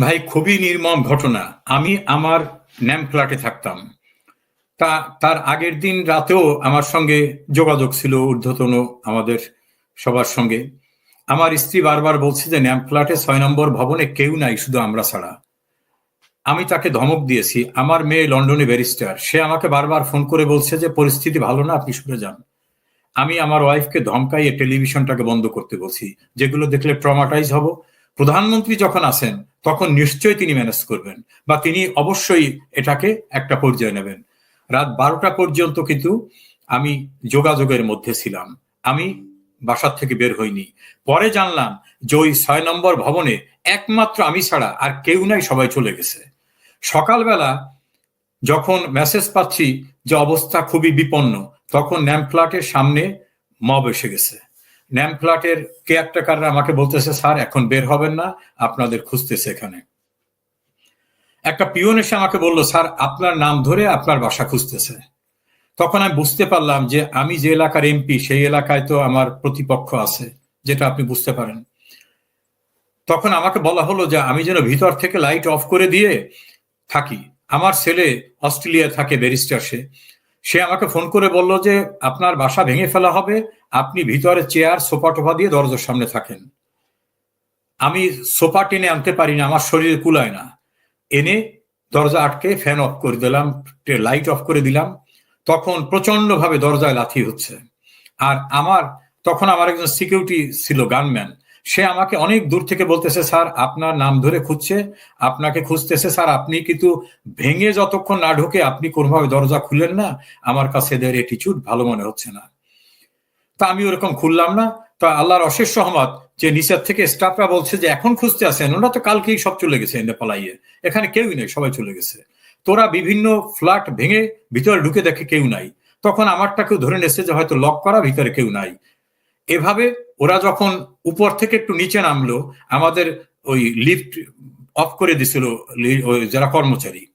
ভাই, খুবই নির্মম ঘটনা। আমি আমার ন্যাম ফ্ল্যাটে থাকতাম। তা, তার আগের দিন রাতেও আমার সঙ্গে যোগাযোগ ছিল ঊর্ধ্বতন আমাদের সবার সঙ্গে। আমার স্ত্রী বারবার বলছে যে, ন্যাম ফ্ল্যাটে ছয় নম্বর ভবনে কেউ নাই, শুধু আমরা ছাড়া। আমি তাকে ধমক দিয়েছি, আমার মেয়ে লন্ডনে ব্যারিস্টার। সে আমাকে বারবার ফোন করে বলছে যে, পরিস্থিতি ভালো না, আপনি সরে যান। আমি আমার ওয়াইফকে ধমকাইয়ে টেলিভিশনটাকে বন্ধ করতে বলছি, যেগুলো দেখলে ট্রমাটাইজ হব। প্রধানমন্ত্রী যখন আসেন, তখন নিশ্চয়ই তিনি ম্যানেজ করবেন বা তিনি অবশ্যই এটাকে একটা পর্যায়ে নেবেন। রাত বারোটা পর্যন্ত কিন্তু আমি যোগাযোগের মধ্যে ছিলাম। আমি বাসার থেকে বের হইনি। পরে জানলাম যে ওই ছয় নম্বর ভবনে একমাত্র আমি ছাড়া আর কেউ নাই, সবাই চলে গেছে। সকালবেলা যখন মেসেজ পাচ্ছি যে অবস্থা খুবই বিপন্ন, তখন ন্যাম ফ্ল্যাটের সামনে মব এসে গেছে। ন্যাম ফ্ল্যাটের কেয়ারটেকাররা আমাকে বলতেছে, স্যার, এখন বের হবেন না, আপনাদের খুঁজতেছে এখানে। একটা পিওন এসে আমাকে বলল, স্যার, আপনার নাম ধরে আপনার বাসা খুঁজতেছে। তখন আমি বুঝতে পারলাম যে আমি যে এলাকার এমপি, সেই এলাকায় তো আমার প্রতিপক্ষ আছে, যেটা আপনি বুঝতে পারেন। তখন আমাকে বলা হলো যে, আমি যেন ভিতর থেকে লাইট অফ করে দিয়ে থাকি। আমার ছেলে অস্ট্রেলিয়া থাকে ব্যারিস্টার সে। সে আমাকে ফোন করে বলল যে, আপনার বাসা ভেঙে ফেলা হবে। আপনি ভিতরে চেয়ার, সোফা টোফা দিয়ে দরজার সামনে থাকেন। আমি সোফা টেনে আনতে পারি না, আমার শরীরে কুলায় না। এনে দরজা আটকে ফ্যান অফ করে দিলাম লাইট অফ করে দিলাম। তখন প্রচণ্ড ভাবে দরজায় লাথি হচ্ছে। আর আমার, তখন আমার একজন সিকিউরিটি ছিল গানম্যান। সে আমাকে অনেক দূর থেকে বলতেছে, স্যার, আপনার নাম ধরে খুঁজছে, আপনাকে খুঁজতেছে, স্যার, আপনি কিন্তু ভেঙে যতক্ষণ না ঢুকে, আপনি কোনোভাবে দরজা খুললেন না। আমার কাছে এদের এটিচুড ভালো মনে হচ্ছে না। তা আমি ওরকম খুললাম না। তা আল্লাহর অশেষ সহমত যে নিচের থেকে স্টাফরা বলছে যে, এখন খুঁজতে আসেন, ওরা তো কালকেই সব চলে গেছে এনে পালাইয়ে। এখানে কেউই নেই, সবাই চলে গেছে। তোরা বিভিন্ন ফ্ল্যাট ভেঙে ভিতরে ঢুকে দেখে কেউ নাই। তখন আমারটাকেও ধরে নেছে যে, হয়তো লক করা, ভিতরে কেউ নাই। এভাবে ওরা যখন উপর থেকে একটু নিচে নামলো, আমাদের ওই লিফট অফ করে দিছিল যারা কর্মচারী।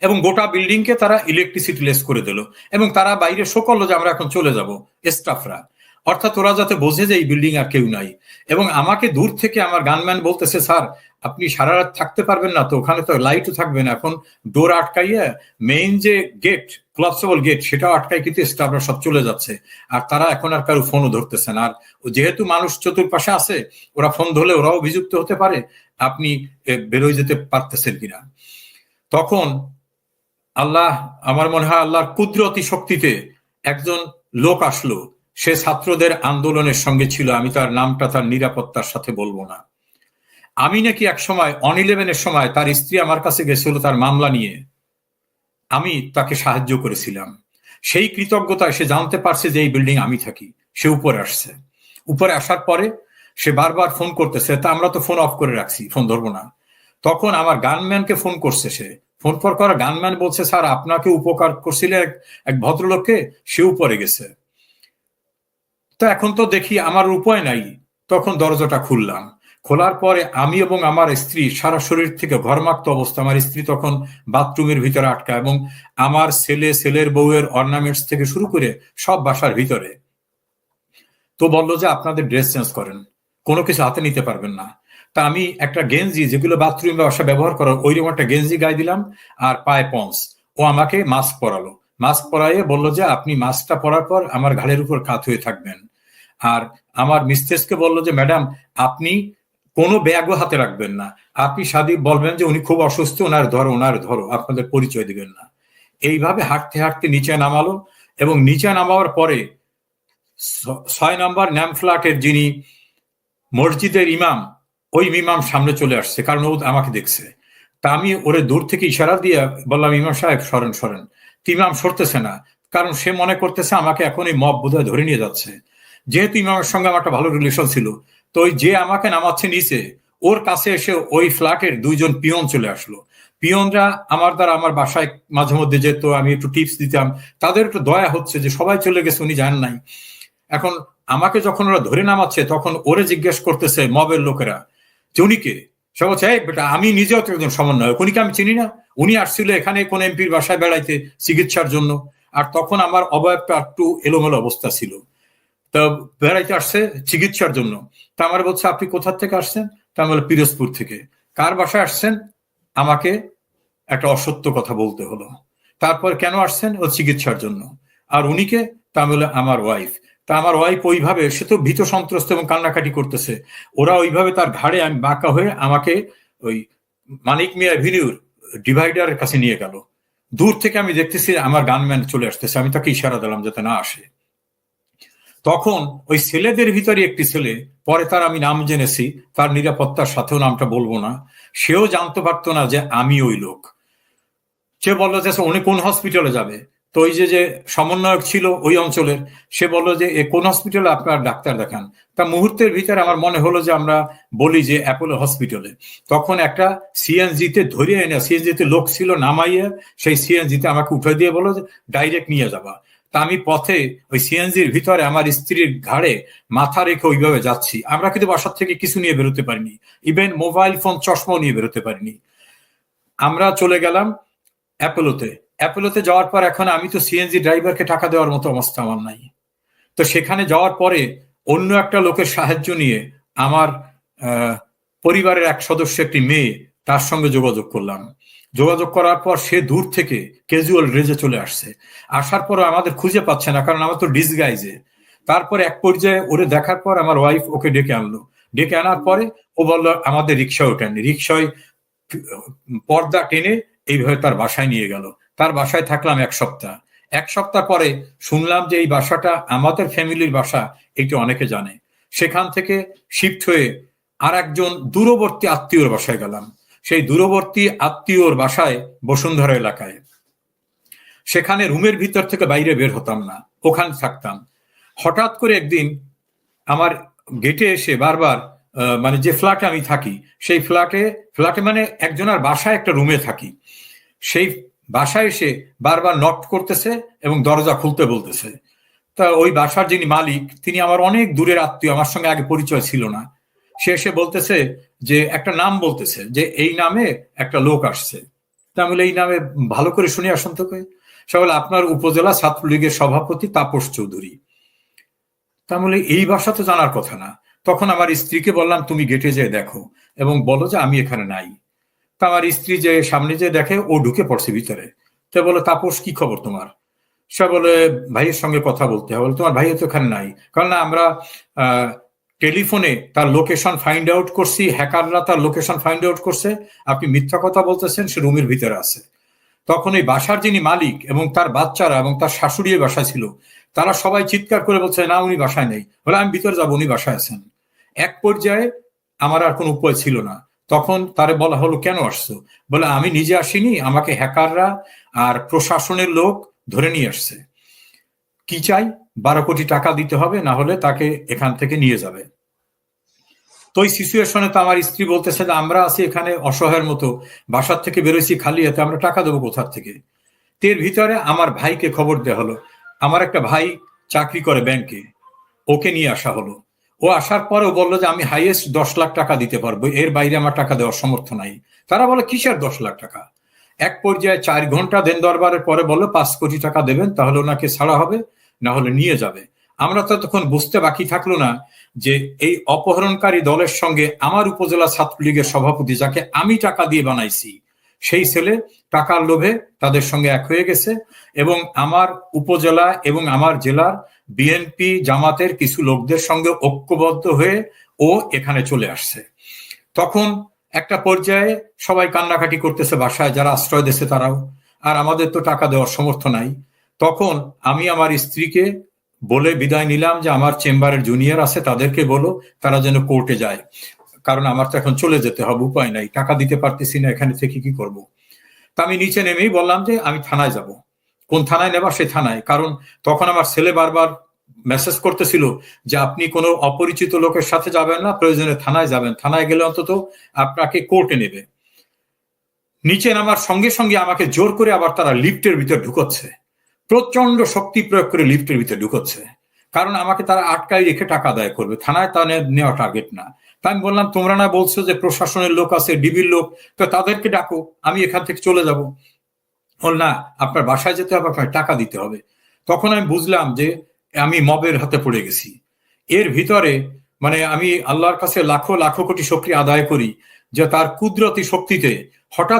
এবং গোটা বিল্ডিংকে তারা ইলেকট্রিসিটি লেস করে দিল। এবং তারা বাইরে শো করল যে আমরা এখন চলে যাব স্টাফরা অর্থাৎ ওরা যাতে বোঝে যে এই বিল্ডিং আর কেউ নাই। এবং আমাকে দূর থেকে আমার গানম্যান বলতেছে, স্যার, আপনি সারা রাত থাকতে পারবেন না তো, ওখানে তো লাইটও থাকবে না। এখন ডোর আটকাইয়া মেইন যে গেট ক্লপসেবল গেট সেটাও আটকাই কিন্তু স্টাফরা সব চলে যাচ্ছে। আর তারা এখন আর কারও ফোনও ধরতেছে না। আর যেহেতু মানুষ চতুর্পাশে আছে, ওরা ফোন ধরলে ওরাও অভিযুক্ত হতে পারে। আপনি বেরোয় যেতে পারতেছেন কিনা? তখন আল্লাহ, আমার মনে হয় আল্লাহর কুদরতি শক্তিতে একজন লোক আসলো। সে ছাত্রদের আন্দোলনের সঙ্গে ছিল, আমি তার নামটা, তার নিরাপত্তার সাথে বলব না। আমি নাকি এক সময় অন ইলেভেনের সময় তার স্ত্রী আমার কাছে গেছিল তার মামলা নিয়ে। আমি তাকে সাহায্য করেছিলাম। সেই কৃতজ্ঞতায় সে জানতে পারছে যে এই বিল্ডিং আমি থাকি, সে উপরে আসছে। উপরে আসার পরে সে বারবার ফোন করতেছে, তা আমরা তো ফোন অফ করে রাখছি, ফোন ধরবো না। তখন আমার গানম্যানকে ফোন করছে সে। ফোন পর করা গানম্যান বলছে, স্যার, আপনাকে উপকার করছিলে এক ভদ্রলোককে, সে উপরে গেছে। তো এখন তো দেখি আমার উপায় নাই। তখন দরজাটা খুললাম। খোলার পরে আমি এবং আমার স্ত্রী সারা শরীর থেকে ঘরমাক্ত অবস্থা। আমার স্ত্রী তখন বাথরুমের ভিতরে আটকা এবং আমার ছেলে, ছেলের বউয়ের অর্নামেন্টস থেকে শুরু করে সব বাসার ভিতরে। তো বলল যে, আপনাদের ড্রেস চেঞ্জ করেন। কোনো কিছু হাতে নিতে পারবেন না। তা আমি একটা গেঞ্জি, যেগুলো বাথরুম ব্যবসা ব্যবহার করার ওইরকম একটা গেঞ্জি গায়ে দিলাম আর পায়ে পন্স ও আমাকে মাস্ক পরালো। মাস্ক পরাইয়ে বলল যে, আপনি মাস্কটা পরার পর আমার ঘাড়ের উপর কাত হয়ে থাকবেন। আর আমার মিস্ট্রেসকে বলল যে, ম্যাডাম, আপনি কোনো ব্যাগও হাতে রাখবেন না। আপনি সাদি বলবেন যে, উনি খুব অসুস্থ, ওনার ধরো ওনার ধরো, আপনাদের পরিচয় দিবেন না। এইভাবে হাঁটতে হাঁটতে নিচে নামালো এবং নিচে নামাবার পরে ছয় নম্বর ন্যাম ফ্ল্যাটের যিনি মসজিদের ইমাম, ওই ইমাম সামনে চলে আসছে, কারণ ও আমাকে দেখছে। তা আমি ওরে দূর থেকে ইশারা দিয়ে বললাম, ইমাম সাহেব, সরেন সরেন। ইমাম সরতেছে না, কারণ সে মনে করতেছে আমাকে এখন এই মব বোধহয় ধরে নিয়ে যাচ্ছে। যেহেতু ইমামের সঙ্গে আমার একটা ভালো রিলেশন ছিল, তো ওই যে আমাকে নামাচ্ছে নিচে, ওর কাছে এসে ওই ফ্ল্যাটের দুইজন পিয়ন চলে আসলো। পিয়নরা আমার দ্বারা আমার বাসায় মাঝে মধ্যে যেত, আমি একটু টিপস দিতাম। তাদের একটু দয়া হচ্ছে যে সবাই চলে গেছে, উনি জান নাই। এখন আমাকে যখন ওরা ধরে নামাচ্ছে, তখন ওরে জিজ্ঞেস করতেছে মবের লোকেরা যে উনিকে সে বলছে বেটা, আমি নিজেও তো একজন সমন্বয়ক উনিকে আমি চিনি না? উনি আসছিল এখানে কোন এমপির বাসায় বেড়াইতে চিকিৎসার জন্য। আর তখন আমার অবয়বটা একটু এলোমেলো অবস্থা ছিল। তা বেড়াইতে আসছে চিকিৎসার জন্য। তা আমার বলছে, আপনি কোথা থেকে আসছেন? তা আমি পিরোজপুর থেকে। কার বাসায় আসছেন? আমাকে একটা অসত্য কথা বলতে হলো। তারপর কেন আসছেন? ও চিকিৎসার জন্য। আর উনিকে? তা বলে আমার ওয়াইফ তা আমার ওয়াইফ ওইভাবে, সে তো ভীত সন্ত্রস্ত এবং কান্নাকাটি করতেছে। ওরা ওইভাবে তার ঘাড়ে আমি বাঁকা হয়ে আমাকে ওই মানিক মিয়া ভিনিউর ডিভাইডারের কাছে নিয়ে গেল। দূর থেকে আমি দেখতেছি, আমার গানম্যান চলে আসতেছে। আমি তাকে ইশারা দিলাম যাতে না আসে। তখন ওই ছেলেদের ভিতরে একটি ছেলে, পরে তার আমি নাম জেনেছি, তার নিরাপত্তার সাথেও নামটা বলব না, সেও জানতে পারতো না যে আমি ওই লোক। সে বলল যে উনি কোন হসপিটালে যাবে? তো ওই যে যে সমন্বয়ক ছিল ওই অঞ্চলের, সে বলল যে কোন হসপিটালে আপনার ডাক্তার দেখান? তা মুহূর্তের ভিতরে আমার মনে হলো যে, আমরা বলি যে অ্যাপোলো হসপিটালে তখন একটা সিএনজিতে ধরিয়ে এনে সিএনজিতে লোক ছিল, নামাইয়ে, সেই সিএনজিতে আমাকে উঠে দিয়ে বলো যে, ডাইরেক্ট নিয়ে যাবা। তা আমি পথে ওই সিএনজির ভিতরে আমার স্ত্রীর ঘাড়ে মাথা রেখে ওইভাবে যাচ্ছি। আমরা কিন্তু বাসার থেকে কিছু নিয়ে বেরোতে পারিনি। ইভেন মোবাইল ফোন চশমাও নিয়ে বেরোতে পারিনি। আমরা চলে গেলাম অ্যাপোলোতে। অ্যাপোলোতে যাওয়ার পর এখন আমি তো সিএনজি ড্রাইভারকে টাকা দেওয়ার মতো অবস্থা আমার নাই। তো সেখানে যাওয়ার পরে অন্য একটা লোকের সাহায্য নিয়ে আমার পরিবারের এক সদস্য, একটি মেয়ে তার সঙ্গে যোগাযোগ করলাম। যোগাযোগ করার পর সে দূর থেকে ক্যাজুয়াল রেজে চলে আসছে। আসার পর আমাদের খুঁজে পাচ্ছে না, কারণ আমার তো ডিসগাইজে তারপর এক পর্যায়ে ওরে দেখার পর আমার ওয়াইফ ওকে ডেকে আনলো। ডেকে আনার পরে ও বলল, আমাদের রিক্সা ওঠেনি রিক্সায় পর্দা টেনে এইভাবে তার বাসায় নিয়ে গেল। তার বাসায় থাকলাম এক সপ্তাহ। এক সপ্তাহ পরে শুনলাম যে এই বাসাটা আমাদের ফ্যামিলির বাসা এটি অনেকে জানে। সেখান থেকে শিফট হয়ে আর একজন দূরবর্তী আত্মীয়র বাসায় গেলাম। সেই দূরবর্তী আত্মীয়র বাসায় বসুন্ধরা এলাকায়। সেখানে রুমের ভিতর থেকে বাইরে বের হতাম না, ওখানে থাকতাম। হঠাৎ করে একদিন আমার গেটে এসে বারবার মানে যে ফ্ল্যাটে আমি থাকি, সেই ফ্ল্যাটে ফ্ল্যাটে মানে একজনের বাসায় একটা রুমে থাকি। সেই বাসায় এসে বারবার নট করতেছে এবং দরজা খুলতে বলতেছে। তা ওই বাসার যিনি মালিক, তিনি আমার অনেক দূরের আত্মীয়, আমার সঙ্গে আগে পরিচয় ছিল না। সে এসে বলতেছে যে একটা নাম বলতেছে যে এই নামে একটা লোক আসছে। তাহলে এই নামে ভালো করে শুনে আসুন তো সবাই আপনার উপজেলা ছাত্রলীগের সভাপতি তাপস চৌধুরী। তাহলে এই ভাষা তো জানার কথা না। তখন আমার স্ত্রীকে বললাম, তুমি গেটে যেয়ে দেখো এবং বলো যে আমি এখানে নাই। তা আমার স্ত্রী যে সামনে যে দেখে, ও ঢুকে পড়ছে ভিতরে। তো বলে, তাপস, কি খবর তোমার? সে বলে, ভাইয়ের সঙ্গে কথা বলতে হবে। তোমার ভাই তো এখানে নাই। কারণ না, আমরা টেলিফোনে তার লোকেশন ফাইন্ড আউট করছি হ্যাকাররা তার লোকেশন ফাইন্ড আউট করছে। আপনি মিথ্যা কথা বলতেছেন, সে রুমের ভিতরে আছে। তখন এই বাসার যিনি মালিক এবং তার বাচ্চারা এবং তার শাশুড়ি বাসা ছিল, তারা সবাই চিৎকার করে বলছে, না, উনি বাসায় নেই। বলে, আমি ভিতরে যাব, উনি বাসায় আছেন। এক পর্যায়ে আমার আর কোনো উপায় ছিল না। তখন তারে বলা হলো, কেন আসছো? বলে, আমি নিজে আসিনি, আমাকে হ্যাকাররা আর প্রশাসনের লোক ধরে নিয়ে আসছে। কি চাই? বারো কোটি টাকা দিতে হবে, না হলে তাকে এখান থেকে নিয়ে যাবে। তো ওই সিচুয়েশনে তো আমার স্ত্রী বলতেছে যে, আমরা আছি এখানে অসহায়ের মতো, বাসার থেকে বেরোইছি খালি হাতে, আমরা টাকা দেবো কোথার থেকে? এর ভিতরে আমার ভাইকে খবর দেওয়া হলো। আমার একটা ভাই চাকরি করে ব্যাংকে, ওকে নিয়ে আসা হলো। ও আসার পরে ও বলল যে, আমি হাইয়েস্ট দশ লাখ টাকা দিতে পারব, এর বাইরে আমার টাকা দেওয়ার সমর্থ নাই। তারা বলে, কিসের দশ লাখ টাকা? এক পর্যায়ে চার ঘণ্টা দেন দরবারের পরে বলল, পাঁচ কোটি টাকা দেবেন, তাহলে ওনাকে ছাড়া হবে। না হলে নিয়ে যাবে। আমরা তো তখন বুঝতে বাকি থাকল না যে এই অপহরণকারী দলের সঙ্গে আমার উপজেলা ছাত্রলীগের সভাপতি যাকে আমি টাকা দিয়ে বানাইছি, সেই ছেলে টাকার লোভে তাদের সঙ্গে এক হয়ে গেছে এবং আমার উপজেলা এবং আমার জেলার বিএনপি জামাতের কিছু লোকদের সঙ্গে ঐক্যবদ্ধ হয়ে ও এখানে চলে আসছে। তখন একটা পর্যায়ে সবাই কান্নাকাটি করতেছে বাসায়, যারা আশ্রয় দিচ্ছে তারাও। আর আমাদের তো টাকা দেওয়ার সমর্থ নাই। তখন আমি আমার স্ত্রীকে বলে বিদায় নিলাম যে আমার চেম্বারের জুনিয়র আছে, তাদেরকে বলো তারা যেন কোর্টে যায়। কারণ আমার তো এখন চলে যেতে হবে, উপায় নাই, টাকা দিতে পারতেছি না, এখানে থেকে কি করব। তা আমি নিচে নেমেই বললাম যে আমি থানায় যাব। কোন থানায় নেবা? সে থানায়। কারণ তখন আমার ছেলে বারবার মেসেজ করতেছিল যে আপনি কোনো অপরিচিত লোকের সাথে যাবেন না, প্রয়োজনে থানায় যাবেন। থানায় গেলে অন্তত আপনাকে কোর্টে নেবে। নিচে নামার সঙ্গে সঙ্গে আমাকে জোর করে আবার তারা লিফটের ভিতর ঢুকোচ্ছে। প্রচণ্ড শক্তি প্রয়োগ করে লিফটের ভিতরে ঢুকোচ্ছে। কারণ আমাকে তারা আটকায় রেখে টাকা আদায় করবে। থানায় তা নেওয়া টার্গেট না। তাই আমি বললাম, তোমরা না বলছো যে প্রশাসনের লোক আছে, ডিবির লোক, তো তাদেরকে ডাকো, আমি এখান থেকে চলে যাব। বল, না, আপনার বাসায় যেতে হবে আপনার টাকা দিতে হবে। তখন আমি বুঝলাম যে আমি মবের হাতে পড়ে গেছি। এর ভিতরে মানে আমি আল্লাহর কাছে লাখো লাখো কোটি শক্তি আদায় করি যে তার কুদরতি শক্তিতে হঠাৎ